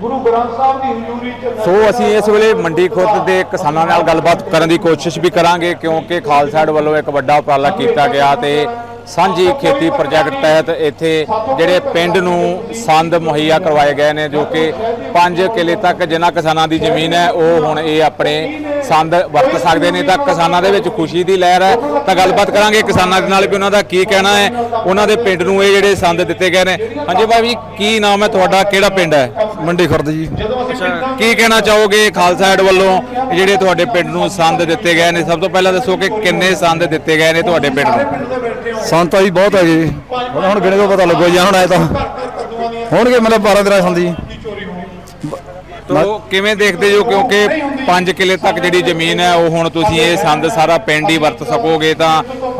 ਗੁਰੂ ਗ੍ਰੰਥ ਸਾਹਿਬ ਦੀ ਹਜ਼ੂਰੀ ਚ ਸੋ ਅਸੀਂ ਇਸ ਵੇਲੇ ਮੰਡੀ ਖੁਰਦ ਦੇ ਕਿਸਾਨਾਂ ਨਾਲ ਗੱਲਬਾਤ ਕਰਨ ਦੀ ਕੋਸ਼ਿਸ਼ ਵੀ ਕਰਾਂਗੇ ਕਿਉਂਕਿ ਖਾਲਸਾ ਏਡ ਵੱਲੋਂ ਇੱਕ ਵੱਡਾ ਉਪਰਾਲਾ ਕੀਤਾ ਗਿਆ ਤੇ ਸਾਂਝੀ ਖੇਤੀ ਪ੍ਰੋਜੈਕਟ ਤਹਿਤ ਇੱਥੇ ਜਿਹੜੇ ਪਿੰਡ ਨੂੰ ਸੰਦ ਮੁਹੱਈਆ ਕਰਵਾਏ ਗਏ ਨੇ ਜੋ ਕਿ 5 ਕਿੱਲੇ ਤੱਕ ਜਿਨ੍ਹਾਂ ਕਿਸਾਨਾਂ ਦੀ ਜ਼ਮੀਨ ਹੈ ਉਹ ਹੁਣ ਇਹ ਆਪਣੇ ਸੰਦ ਵਰਤ ਸਕਦੇ ਨੇ ਤਾਂ ਕਿਸਾਨਾਂ ਦੇ ਵਿੱਚ ਖੁਸ਼ੀ ਦੀ ਲਹਿਰ ਹੈ। ਤਾਂ ਗੱਲਬਾਤ ਕਰਾਂਗੇ ਕਿਸਾਨਾਂ ਦੇ ਨਾਲ ਵੀ ਉਹਨਾਂ ਦਾ ਕੀ ਕਹਿਣਾ ਹੈ। ਉਹਨਾਂ ਦੇ ਪਿੰਡ ਨੂੰ ਇਹ ਜਿਹੜੇ ਸੰਦ ਦਿੱਤੇ ਗਏ ਨੇ। ਹਾਂਜੀ ਭਾਈ ਕੀ ਨਾਮ ਹੈ ਤੁਹਾਡਾ? ਕਿਹੜਾ ਪਿੰਡ ਹੈ? ਮੰਡੀ ਖੁਰਦ ਜੀ। ਕੀ ਕਹਿਣਾ ਚਾਹੋਗੇ ਖਾਲਸਾ ਏਡ ਵੱਲੋਂ ਜਿਹੜੇ ਤੁਹਾਡੇ ਪਿੰਡ ਨੂੰ ਸੰਦ ਦਿੱਤੇ ਗਏ ਨੇ? ਸਭ ਤੋਂ ਪਹਿਲਾਂ ਦੱਸੋ ਕਿ ਕਿੰਨੇ ਸੰਦ ਦਿੱਤੇ ਗਏ ਨੇ ਤੁਹਾਡੇ ਪਿੰਡ ਨੂੰ? ਸੰਤਾ ਜੀ ਬਹੁਤ ਹੈਗੇ। ਜੀ ਹੁਣ ਗਿਣੇ ਤੋਂ ਪਤਾ ਲੱਗੋ ਜੀ ਹੁਣ ਆਏ ਤਾਂ। ਹੋਣਗੇ ਮਤਲਬ 12 13 ਸੰਤ ਜੀ। ਤੋ ਕਿਵੇਂ ਦੇਖਦੇ ਹੋ? ਕਿਉਂਕਿ 5 ਕਿੱਲੇ ਤੱਕ ਜਿਹੜੀ ਜ਼ਮੀਨ ਹੈ ਉਹ ਹੁਣ ਤੁਸੀਂ ਇਹ ਸੰਦ ਸਾਰਾ ਪਿੰਡ ਹੀ ਵਰਤ ਸਕੋਗੇ ਤਾਂ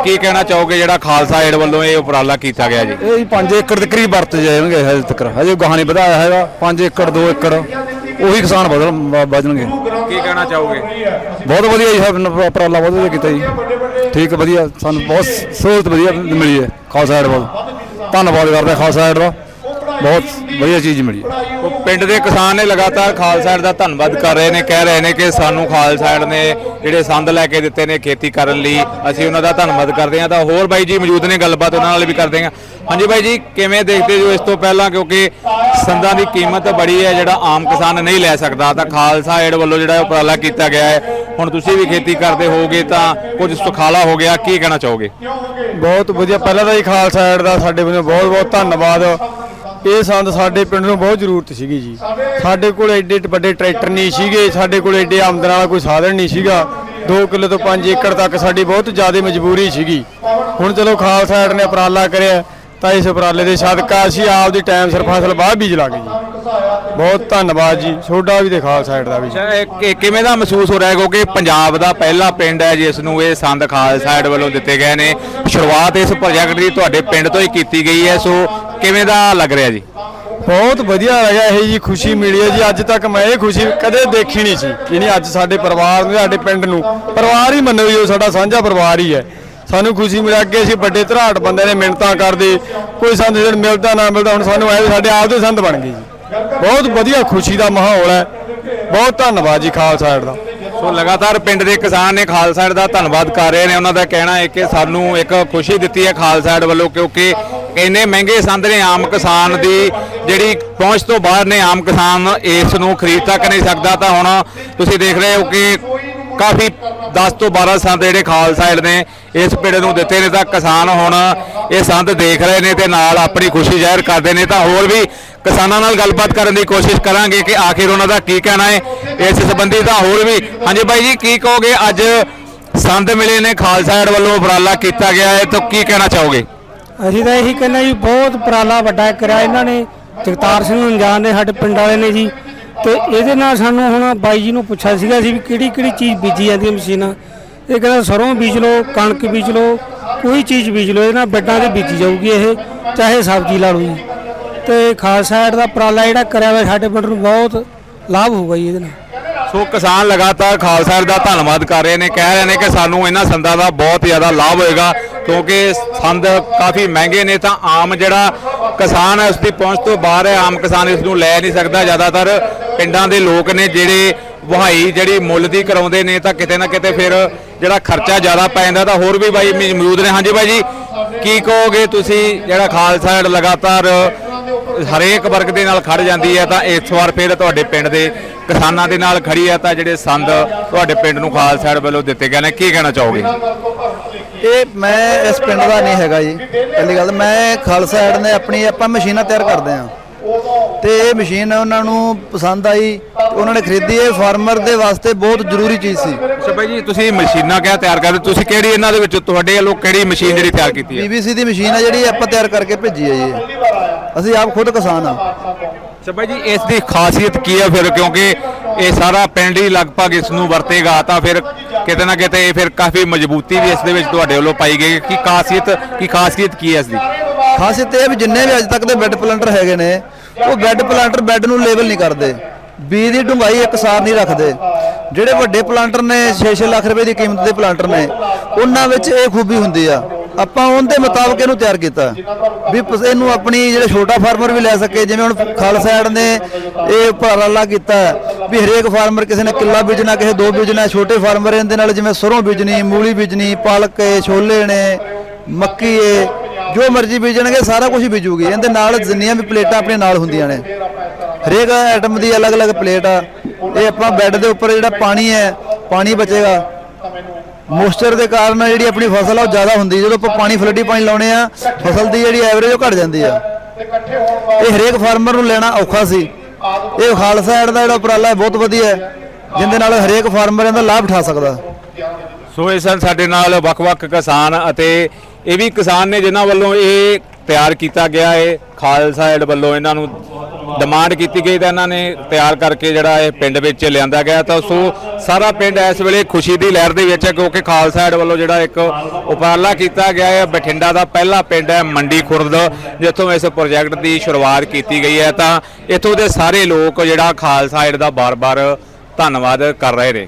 ਕੀ ਕਹਿਣਾ ਚਾਹੋਗੇ ਜਿਹੜਾ ਖਾਲਸਾ ਏਡ ਵੱਲੋਂ ਇਹ ਉਪਰਾਲਾ ਕੀਤਾ ਗਿਆ ਜੀ? ਇਹ ਜੀ 5 ਏਕੜ ਦੇ ਕਰੀਬ ਵਰਤ ਜਾਣਗੇ ਹਜੇ ਤੱਕ। ਹਜੇ ਗਾਹਾਂ ਨਹੀਂ ਵਧਾਇਆ ਹੈਗਾ। 5 ਏਕੜ 2 ਏਕੜ ਉਹੀ ਕਿਸਾਨ ਬਦਲ ਬਜਣਗੇ ਕੀ ਕਹਿਣਾ ਚਾਹੋਗੇ? ਬਹੁਤ ਵਧੀਆ ਜੀ ਉਪਰਾਲਾ ਬਹੁਤ ਵਧੀਆ ਕੀਤਾ ਜੀ। ਠੀਕ ਵਧੀਆ। ਸਾਨੂੰ ਬਹੁਤ ਸਹੂਲਤ ਵਧੀਆ ਮਿਲੀ ਹੈ ਖਾਲਸਾ ਏਡ ਵੱਲ। ਧੰਨਵਾਦ ਕਰਦੇ ਖਾਲਸਾ ਏਡ ਦਾ। ਬਹੁਤ ਵਧੀਆ ਚੀਜ਼ ਮਿਲੀ। ਉਹ ਪਿੰਡ ਦੇ ਕਿਸਾਨ ਨੇ ਲਗਾਤਾਰ ਖਾਲਸਾ ਏਡ ਦਾ ਧੰਨਵਾਦ ਕਰ ਰਹੇ ਨੇ ਕਹਿ ਰਹੇ ਨੇ ਕਿ ਸਾਨੂੰ ਖਾਲਸਾ ਏਡ ਨੇ ਜਿਹੜੇ ਸੰਦ ਲੈ ਕੇ ਦਿੱਤੇ ਨੇ ਖੇਤੀ ਕਰਨ ਲਈ ਅਸੀਂ ਉਹਨਾਂ ਦਾ ਧੰਨਵਾਦ ਕਰਦੇ ਹਾਂ। ਤਾਂ ਹੋਰ ਬਾਈ ਜੀ ਮੌਜੂਦ ਨੇ ਗੱਲਬਾਤ ਉਹਨਾਂ ਨਾਲ ਵੀ ਕਰਦੇ ਹਾਂ। ਹਾਂਜੀ ਬਾਈ ਜੀ ਕਿਵੇਂ ਦੇਖਦੇ ਜੋ ਇਸ ਤੋਂ ਪਹਿਲਾਂ? ਕਿਉਂਕਿ ਸੰਦਾਂ ਦੀ ਕੀਮਤ ਬੜੀ ਹੈ ਜਿਹੜਾ ਆਮ ਕਿਸਾਨ ਨਹੀਂ ਲੈ ਸਕਦਾ। ਤਾਂ ਖਾਲਸਾ ਏਡ ਵੱਲੋਂ ਜਿਹੜਾ ਉਪਰਾਲਾ ਕੀਤਾ ਗਿਆ ਹੈ ਹੁਣ ਤੁਸੀਂ ਵੀ ਖੇਤੀ ਕਰਦੇ ਹੋਗੇ ਤਾਂ ਕੁਝ ਸੁਖਾਲਾ ਹੋ ਗਿਆ ਕੀ ਕਹਿਣਾ ਚਾਹੋਗੇ? ਬਹੁਤ ਵਧੀਆ। ਪਹਿਲਾਂ ਤਾਂ ਜੀ ਖਾਲਸਾ ਏਡ ਦਾ ਸਾਡੇ ਵੱਲੋਂ ਬਹੁਤ ਬਹੁਤ ਧੰਨਵਾਦ। ਇਹ ਸੰਦ ਸਾਡੇ ਪਿੰਡ ਨੂੰ ਬਹੁਤ ਜ਼ਰੂਰਤ ਸੀਗੀ ਜੀ। ਸਾਡੇ ਕੋਲ ਐਡੇ ਵੱਡੇ ਟਰੈਕਟਰ ਨਹੀਂ ਸੀਗੇ, ਸਾਡੇ ਕੋਲ ਐਡੇ ਆਮਦਨ ਵਾਲਾ ਕੋਈ ਸਾਧਨ ਨਹੀਂ ਸੀਗਾ। 2 ਕਿੱਲੇ ਤੋਂ 5 ਏਕੜ ਤੱਕ ਸਾਡੀ ਬਹੁਤ ਜ਼ਿਆਦਾ ਮਜਬੂਰੀ ਸੀਗੀ। ਹੁਣ ਚਲੋ ਖਾਲਸਾ ਐਡ ਨੇ ਉਪਰਾਲਾ ਕਰਿਆ, ਤਾਂ ਇਸ ਉਪਰਾਲੇ ਦੇ ਸਦਕਾ ਅਸੀਂ ਆਪ ਦੀ ਟਾਈਮ ਸਿਰ ਫਸਲ ਬਾਹਰ ਬੀਜ ਲਾਂਗੇ ਜੀ। ਬਹੁਤ ਧੰਨਵਾਦ ਜੀ, ਤੁਹਾਡਾ ਵੀ ਤੇ ਖਾਲਸਾ ਏਡ ਦਾ ਵੀ। ਕਿ- ਕਿਵੇਂ ਦਾ ਮਹਿਸੂਸ ਹੋ ਰਿਹਾ ਹੈ? ਕਿਉਂਕਿ ਪੰਜਾਬ ਦਾ ਪਹਿਲਾ ਪਿੰਡ ਹੈ ਜਿਸ ਨੂੰ ਇਹ ਸੰਦ ਖਾਲਸਾ ਏਡ ਵੱਲੋਂ ਦਿੱਤੇ ਗਏ ਨੇ। ਸ਼ੁਰੂਆਤ ਇਸ ਪ੍ਰੋਜੈਕਟ ਦੀ ਤੁਹਾਡੇ ਪਿੰਡ ਤੋਂ ਹੀ ਕੀਤੀ ਗਈ ਹੈ, ਸੋ ਕਿਵੇਂ ਦਾ ਲੱਗ ਰਿਹਾ ਜੀ? ਬਹੁਤ ਵਧੀਆ ਲੱਗਾ ਇਹ ਜੀ ਖੁਸ਼ੀ ਮਿਲੀ ਹੈ ਜੀ। ਅੱਜ ਤੱਕ ਮੈਂ ਇਹ ਖੁਸ਼ੀ ਕਦੇ ਦੇਖੀ ਨਹੀਂ ਸੀ ਯਾਨੀ ਅੱਜ ਸਾਡੇ ਪਰਿਵਾਰ ਨੂੰ ਸਾਡੇ ਪਿੰਡ ਨੂੰ ਪਰਿਵਾਰ ਹੀ ਮੰਨੋ ਜੀ ਸਾਡਾ ਸਾਂਝਾ ਪਰਿਵਾਰ ਹੀ ਹੈ। ਸਾਨੂੰ ਖੁਸ਼ੀ ਮਿਲੀ ਅੱਗੇ ਅਸੀਂ ਵੱਡੇ ਧਰਾੜ ਬੰਦੇ ਨੇ ਮਿੰਨਤਾਂ ਕਰਦੇ ਕੋਈ ਸੰਦ ਜਣ ਮਿਲਦਾ ਨਾ ਮਿਲਦਾ ਹੁਣ ਸਾਨੂੰ ਐ ਸਾਡੇ ਆਪ ਦੇ ਸੰਦ ਬਣ ਗਏ ਜੀ। ਬਹੁਤ ਵਧੀਆ ਖੁਸ਼ੀ ਦਾ ਮਾਹੌਲ ਹੈ। ਬਹੁਤ ਧੰਨਵਾਦ ਜੀ ਖਾਲਸਾ ਏਡ ਦਾ। ਸੋ ਲਗਾਤਾਰ ਪਿੰਡ ਦੇ ਕਿਸਾਨ ਨੇ ਖਾਲਸਾ ਏਡ ਦਾ ਧੰਨਵਾਦ ਕਰ ਰਹੇ ਨੇ। ਉਹਨਾਂ ਦਾ ਕਹਿਣਾ ਹੈ ਕਿ ਸਾਨੂੰ ਇੱਕ ਖੁਸ਼ੀ ਦਿੱਤੀ ਹੈ ਖਾਲਸਾ ਏਡ ਵੱਲੋਂ ਕਿਉਂਕਿ ਇੰਨੇ ਮਹਿੰਗੇ ਸੰਦ ਨੇ ਆਮ ਕਿਸਾਨ ਦੀ, ਜਿਹੜੀ ਪਹੁੰਚ ਤੋਂ ਬਾਹਰ ਨੇ ਆਮ ਕਿਸਾਨ, ਇਸ ਨੂੰ ਖਰੀਦ ਤੱਕ ਨਹੀਂ ਸਕਦਾ। ਤਾਂ ਹੁਣ ਤੁਸੀਂ ਦੇਖ ਰਹੇ ਹੋ ਕਿ ਕਾਫੀ 10 ਤੋਂ 12 ਸੰਦ ਜਿਹੜੇ ਖਾਲਸਾ ਏਡ ਨੇ ਇਸ ਪਿੰਡ ਨੂੰ ਦਿੱਤੇ ਨੇ। ਤਾਂ ਕਿਸਾਨ ਹੁਣ ਇਹ ਸੰਦ ਦੇਖ ਰਹੇ ਨੇ ਤੇ ਨਾਲ ਆਪਣੀ ਖੁਸ਼ੀ ਜ਼ਾਹਿਰ ਕਰਦੇ ਨੇ। ਤਾਂ ਹੋਰ ਵੀ ਕਿਸਾਨਾਂ ਨਾਲ ਗੱਲਬਾਤ ਕਰਨ ਦੀ ਕੋਸ਼ਿਸ਼ ਕਰਾਂਗੇ ਕਿ ਆਖਿਰ ਉਹਨਾਂ ਦਾ ਕੀ ਕਹਿਣਾ ਹੈ ਇਸ ਸੰਬੰਧੀ। ਤਾਂ ਹੋਰ ਵੀ, ਹਾਂਜੀ ਬਾਈ ਜੀ, ਕੀ ਕਹੋਗੇ? ਅੱਜ ਸੰਦ ਮਿਲੇ ਨੇ, ਖਾਲਸਾ ਏਡ ਵੱਲੋਂ ਉਪਰਾਲਾ ਕੀਤਾ ਗਿਆ ਹੈ। ਤਾਂ ਕੀ ਕਹਿਣਾ ਚਾਹੋਗੇ? ਅਸੀਂ ਤਾਂ ਇਹੀ ਕਹਿੰਦੇ ਜੀ, ਬਹੁਤ ਉਪਰਾਲਾ ਵੱਡਾ ਕਰਿਆ ਇਹਨਾਂ ਨੇ। ਜਗਤਾਰ ਸਿੰਘ ਅਣਜਾਣ ਨੇ ਸਾਡੇ ਪਿੰਡ ਵਾਲੇ ਨੇ ਜੀ। ਤੇ ਇਹਦੇ ਨਾਲ ਸਾਨੂੰ ਹੁਣ ਬਾਈ ਜੀ ਨੂੰ ਪੁੱਛਿਆ ਸੀਗਾ ਸੀ ਵੀ ਕਿਹੜੀ ਕਿਹੜੀ ਚੀਜ਼ ਬੀਜੀ ਜਾਂਦੀ ਹੈ ਮਸ਼ੀਨਾਂ? ਇਹ ਕਹਿੰਦਾ ਸਰੋਂ ਬੀਜ ਲਓ, ਕਣਕ ਬੀਜ ਲਓ, ਕੋਈ ਚੀਜ਼ ਬੀਜ ਲਓ, ਇਹਨਾਂ ਨਾਲ ਬੈੱਡਾਂ ਤੇ ਬੀਜੀ ਜਾਊਗੀ ਇਹ, ਚਾਹੇ ਸਬਜ਼ੀ ਲਾ ਲਓ ਜੀ। ਤੇ ਖਾਲਸਾ ਏਡ ਦਾ ਉਪਰਾਲਾ ਜਿਹੜਾ ਕਰਿਆ ਹੋਇਆ ਸਾਡੇ ਪਿੰਡ ਨੂੰ ਬਹੁਤ ਲਾਭ ਹੋਊਗਾ ਜੀ ਇਹਦੇ ਨਾਲ। ਸੋ ਕਿਸਾਨ ਲਗਾਤਾਰ ਖਾਲਸਾ ਦਾ ਧੰਨਵਾਦ ਕਰ ਰਹੇ ਨੇ, ਕਹਿ ਰਹੇ ਨੇ ਕਿ ਸਾਨੂੰ ਇਹਨਾਂ ਸੰਦਾਂ ਦਾ ਬਹੁਤ ਜ਼ਿਆਦਾ ਲਾਭ ਹੋਏਗਾ। ਕਿਉਂਕਿ ਸੰਦ ਕਾਫੀ ਮਹਿੰਗੇ ਨੇ, ਤਾਂ ਆਮ ਜਿਹੜਾ ਕਿਸਾਨ ਹੈ ਉਸ ਦੀ ਪਹੁੰਚ ਤੋਂ ਬਾਹਰ ਹੈ। ਆਮ ਕਿਸਾਨ ਇਸ ਨੂੰ ਲੈ ਨਹੀਂ ਸਕਦਾ। ਜ਼ਿਆਦਾਤਰ ਪਿੰਡਾਂ ਦੇ ਲੋਕ ਨੇ ਜਿਹੜੇ ਵਹਾਈ, ਜਿਹੜੀ ਮੁੱਲ ਦੀ ਕਰਾਉਂਦੇ ਨੇ, ਤਾਂ ਕਿਤੇ ਨਾ ਕਿਤੇ ਫਿਰ ਜਿਹੜਾ ਖਰਚਾ ਜ਼ਿਆਦਾ ਪੈ ਜਾਂਦਾ, ਤਾਂ ਹੋਰ ਵੀ ਬਾਈ ਮੌਜੂਦ ਨੇ। ਹਾਂਜੀ ਬਾਈ ਜੀ, ਕੀ ਕਹੋਗੇ ਤੁਸੀਂ? ਜਿਹੜਾ ਖਾਲਸਾ ਏਡ ਲਗਾਤਾਰ ਹਰੇਕ ਵਰਗ ਦੇ ਨਾਲ ਖੜ ਜਾਂਦੀ ਹੈ, ਤਾਂ ਇਸ ਵਾਰ ਫਿਰ ਤੁਹਾਡੇ ਪਿੰਡ ਦੇ ਕਿਸਾਨਾਂ ਦੇ ਨਾਲ ਖੜੀ ਹੈ, ਤਾਂ ਜਿਹੜੇ ਸੰਦ ਤੁਹਾਡੇ ਪਿੰਡ ਨੂੰ ਖਾਲਸਾ ਏਡ ਵੱਲੋਂ ਦਿੱਤੇ ਗਏ ਨੇ, ਕੀ ਕਹਿਣਾ ਚਾਹੋਗੇ? ਇਹ ਮੈਂ ਇਸ ਪਿੰਡ ਦਾ ਨਹੀਂ ਹੈਗਾ ਜੀ। ਪਹਿਲੀ ਗੱਲ ਮੈਂ ਖਾਲਸਾ ਐਡ ਨੇ ਆਪਣੀ ਆਪਾਂ ਮਸ਼ੀਨਾਂ ਤਿਆਰ ਕਰਦੇ ਆ ਤੇ ਇਹ ਮਸ਼ੀਨ ਉਹਨਾਂ ਨੂੰ ਪਸੰਦ ਆਈ ਉਹਨਾਂ ਨੇ ਖਰੀਦੀ ਇਹ ਫਾਰਮਰ ਦੇ ਵਾਸਤੇ ਬਹੁਤ ਜ਼ਰੂਰੀ ਚੀਜ਼ ਸੀ। ਅੱਛਾ ਬਾਈ ਜੀ ਤੁਸੀਂ ਮਸ਼ੀਨਾਂ ਕਿਆ ਤਿਆਰ ਕਰਦੇ? ਤੁਸੀਂ ਕਿਹੜੀ ਇਹਨਾਂ ਦੇ ਵਿੱਚ ਤੁਹਾਡੇ ਵੱਲੋਂ ਕਿਹੜੀ ਮਸ਼ੀਨ ਜਿਹੜੀ ਤਿਆਰ ਕੀਤੀ ਹੈ? ਪੀਵੀਸੀ ਦੀ ਮਸ਼ੀਨ ਆ ਜਿਹੜੀ ਆਪਾਂ ਤਿਆਰ ਕਰਕੇ ਭੇਜੀ ਹੈ ਜੀ। ਅਸੀਂ ਆਪ ਖੁਦ ਕਿਸਾਨ ਆ ਅੱਛਾ ਬਾਈ ਜੀ ਇਸ ਦੀ ਖਾਸੀਅਤ ਕੀ ਹੈ ਫਿਰ? ਕਿਉਂਕਿ ਇਹ ਸਾਰਾ ਪਿੰਡ ਹੀ ਲਗਭਗ ਇਸ ਨੂੰ ਵਰਤੇਗਾ ਤਾਂ ਫਿਰ ਕਿਤੇ ਨਾ ਕਿਤੇ ਫਿਰ ਕਾਫੀ ਮਜ਼ਬੂਤੀ ਵੀ ਇਸ ਦੇ ਵਿੱਚ ਤੁਹਾਡੇ ਵੱਲੋਂ ਪਾਈ ਗਈ ਕਿ ਖਾਸੀਅਤ, ਕੀ ਖਾਸੀਅਤ ਕੀ ਹੈ ਇਸ ਦੀ? ਖਾਸੀਅਤ ਇਹ ਵੀ ਜਿੰਨੇ ਵੀ ਅੱਜ ਤੱਕ ਦੇ ਬੈੱਡ ਪਲਾਂਟਰ ਹੈਗੇ ਨੇ, ਉਹ ਬੈੱਡ ਪਲਾਂਟਰ ਬੈੱਡ ਨੂੰ ਲੇਬਲ ਨਹੀਂ ਕਰਦੇ। ਬੀਜ ਦੀ ਡੂੰਘਾਈ ਇੱਕਸਾਰ ਨਹੀਂ ਰੱਖਦੇ। ਜਿਹੜੇ ਵੱਡੇ ਪਲਾਂਟਰ ਨੇ 6-6 ਲੱਖ ਰੁਪਏ ਦੀ ਕੀਮਤ ਦੇ ਪਲਾਂਟਰ ਨੇ, ਉਹਨਾਂ ਵਿੱਚ ਇਹ ਖੂਬੀ ਹੁੰਦੀ ਆ। ਆਪਾਂ ਉਹਦੇ ਮੁਤਾਬਕ ਇਹਨੂੰ ਤਿਆਰ ਕੀਤਾ। ਵੀ ਇਹਨੂੰ ਆਪਣੀ ਜਿਹੜੇ ਛੋਟਾ ਫਾਰਮਰ ਵੀ ਲੈ ਸਕੇ ਜਿਵੇਂ ਹੁਣ ਖਾਲਸਾ ਐਡ ਨੇ ਇਹ ਉਪਰਾਲਾ ਕੀਤਾ। ਵੀ ਹਰੇਕ ਫਾਰਮਰ ਕਿਸੇ ਨੇ ਕਿੱਲਾ ਬੀਜਣਾ ਕਿਸੇ ਦੋ ਬੀਜਣਾ ਛੋਟੇ ਫਾਰਮਰ ਇਹਦੇ ਨਾਲ ਜਿਵੇਂ ਸਰੋਂ ਬੀਜਣੀ ਮੂਲੀ ਬੀਜਣੀ ਪਾਲਕ ਏ ਛੋਲੇ ਨੇ ਮੱਕੀ ਏ ਜੋ ਮਰਜ਼ੀ ਬੀਜਣਗੇ ਸਾਰਾ ਕੁਝ ਬੀਜੂਗੀ। ਇਹਦੇ ਨਾਲ ਜਿੰਨੀਆਂ ਵੀ ਪਲੇਟਾਂ ਆਪਣੇ ਨਾਲ ਹੁੰਦੀਆਂ ਨੇ। ਹਰੇਕ ਆਈਟਮ ਦੀ ਅਲੱਗ-ਅਲੱਗ ਪਲੇਟ ਆ। ਇਹ ਆਪਾਂ ਬੈੱਡ ਦੇ ਉੱਪਰ ਜਿਹੜਾ ਪਾਣੀ ਹੈ ਪਾਣੀ ਬਚੇਗਾ। ਮੋਇਸਚਰ ਦੇ ਕਾਰਨ ਜਿਹੜੀ ਆਪਣੀ ਫਸਲ ਆ ਉਹ ਜ਼ਿਆਦਾ ਹੁੰਦੀ ਜਦੋਂ ਆਪਾਂ ਪਾਣੀ ਫਲੱਡੀ ਪਾਣੀ ਲਾਉਣੇ ਆ, ਫਸਲ ਦੀ ਜਿਹੜੀ ਐਵਰੇਜ ਉਹ ਘਟ ਜਾਂਦੀ ਆ। ਇਹ ਹਰੇਕ ਫਾਰਮਰ ਨੂੰ ਲੈਣਾ ਔਖਾ ਸੀ। ਇਹ ਖਾਲਸਾ ਐਡ ਦਾ ਜਿਹੜਾ ਉਪਰਾਲਾ ਹੈ ਬਹੁਤ ਵਧੀਆ ਹੈ, ਜਿੰਦੇ ਨਾਲ ਹਰੇਕ ਫਾਰਮਰ ਇਹਦਾ ਲਾਭ ਉਠਾ ਸਕਦਾ। ਸੋ ਇਹ ਸਨ ਸਾਡੇ ਨਾਲ ਵੱਖ-ਵੱਖ ਕਿਸਾਨ ਅਤੇ ਇਹ ਵੀ ਕਿਸਾਨ ਨੇ ਜਿਨ੍ਹਾਂ ਵੱਲੋਂ ਇਹ ਤਿਆਰ ਕੀਤਾ ਗਿਆ ਹੈ। ਖਾਲਸਾ ਏਡ ਵੱਲੋਂ ਇਹਨਾਂ ਨੂੰ ਡਿਮਾਂਡ ਕੀਤੀ ਗਈ ਤਾਂ ਇਹਨਾਂ ਨੇ ਤਿਆਰ ਕਰਕੇ ਜਿਹੜਾ ਇਹ ਪਿੰਡ ਵਿੱਚ ਲਿਆਂਦਾ ਗਿਆ ਤਾਂ ਸੋ ਸਾਰਾ ਪਿੰਡ ਇਸ ਵੇਲੇ ਖੁਸ਼ੀ ਦੀ ਲਹਿਰ ਦੇ ਵਿੱਚ ਹੈ ਕਿਉਂਕਿ ਖਾਲਸਾ ਏਡ ਵੱਲੋਂ ਜਿਹੜਾ ਇੱਕ ਉਪਰਾਲਾ ਕੀਤਾ ਗਿਆ ਹੈ, ਬਠਿੰਡਾ ਦਾ ਪਹਿਲਾ ਪਿੰਡ ਹੈ ਮੰਡੀ ਖੁਰਦ, ਜਿੱਥੋਂ ਇਸ ਪ੍ਰੋਜੈਕਟ ਦੀ ਸ਼ੁਰੂਆਤ ਕੀਤੀ ਗਈ ਹੈ ਤਾਂ ਇੱਥੋਂ ਦੇ ਸਾਰੇ ਲੋਕ ਜਿਹੜਾ ਖਾਲਸਾ ਐਡ ਦਾ ਬਾਰ-ਬਾਰ ਧੰਨਵਾਦ ਕਰ ਰਹੇ ਨੇ।